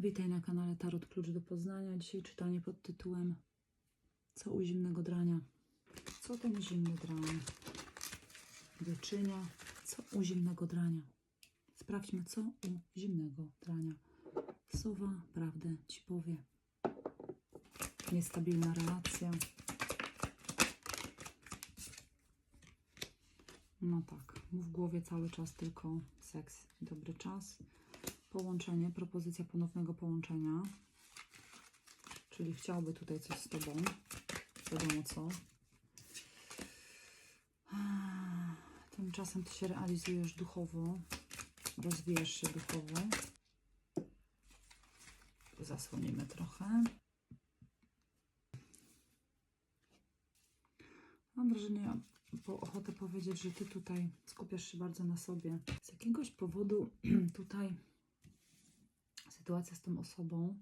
Witaj na kanale Tarot Klucz do Poznania. Dzisiaj czytanie pod tytułem Co u zimnego drania? Co ten zimny drań wyczynia? Co u zimnego drania? Sprawdźmy, co u zimnego drania. Sowa prawdę ci powie. Niestabilna relacja. No tak, mu w głowie cały czas tylko seks dobry czas. Połączenie, propozycja ponownego połączenia. Czyli chciałby tutaj coś z Tobą. Wiadomo co. Tymczasem Ty się realizujesz duchowo. Rozwijasz się duchowo. Zasłonimy trochę. Mam wrażenie, bo ochotę powiedzieć, że Ty tutaj skupiasz się bardzo na sobie. Z jakiegoś powodu tutaj sytuacja z tą osobą,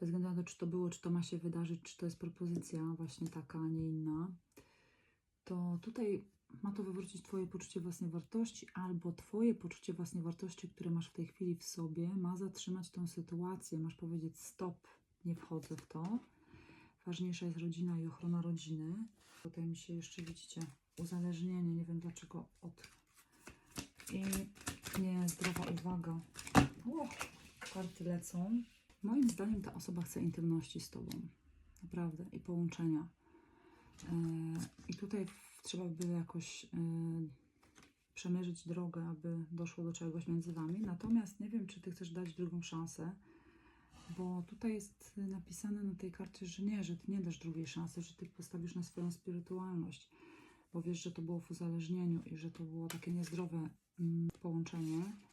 bez względu na to, czy to było, czy to ma się wydarzyć, czy to jest propozycja właśnie taka, a nie inna, to tutaj ma to wywrócić Twoje poczucie własnej wartości, albo Twoje poczucie własnej wartości, które masz w tej chwili w sobie, ma zatrzymać tą sytuację. Masz powiedzieć: Stop, nie wchodzę w to. Ważniejsza jest rodzina i ochrona rodziny. Tutaj mi się jeszcze widzicie uzależnienie, nie wiem dlaczego od. I niezdrowa uwaga. O, karty lecą. Moim zdaniem ta osoba chce intymności z Tobą. Naprawdę. I połączenia. E, I tutaj trzeba by jakoś e, przemierzyć drogę, aby doszło do czegoś między Wami. Natomiast nie wiem, czy Ty chcesz dać drugą szansę, bo tutaj jest napisane na tej karcie, że nie, że Ty nie dasz drugiej szansy, że Ty postawisz na swoją spirytualność, bo wiesz, że to było w uzależnieniu i że to było takie niezdrowe mm, połączenie.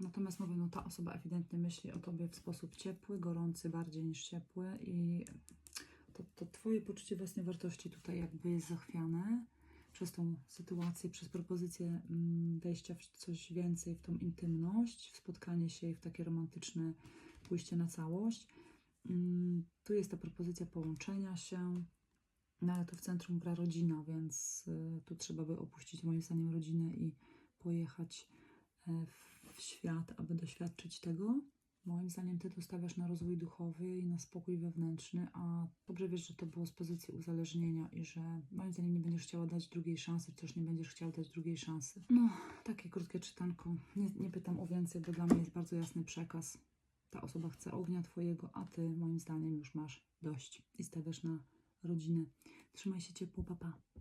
Natomiast mówię, no ta osoba ewidentnie myśli o Tobie w sposób ciepły, gorący bardziej niż ciepły i to, to Twoje poczucie własnej wartości tutaj jakby jest zachwiane przez tą sytuację, przez propozycję mm, wejścia w coś więcej, w tą intymność, w spotkanie się i w takie romantyczne pójście na całość. Mm, Tu jest ta propozycja połączenia się, no ale to w centrum gra rodzina, więc y, tu trzeba by opuścić moim zdaniem rodzinę i pojechać w świat, aby doświadczyć tego. Moim zdaniem ty to stawiasz na rozwój duchowy i na spokój wewnętrzny, a dobrze wiesz, że to było z pozycji uzależnienia i że moim zdaniem nie będziesz chciała dać drugiej szansy, czy też nie będziesz chciał dać drugiej szansy. No, takie krótkie czytanko. Nie, nie pytam o więcej, bo dla mnie jest bardzo jasny przekaz. Ta osoba chce ognia twojego, a ty moim zdaniem już masz dość i stawiasz na rodzinę. Trzymaj się ciepło, papa. Pa.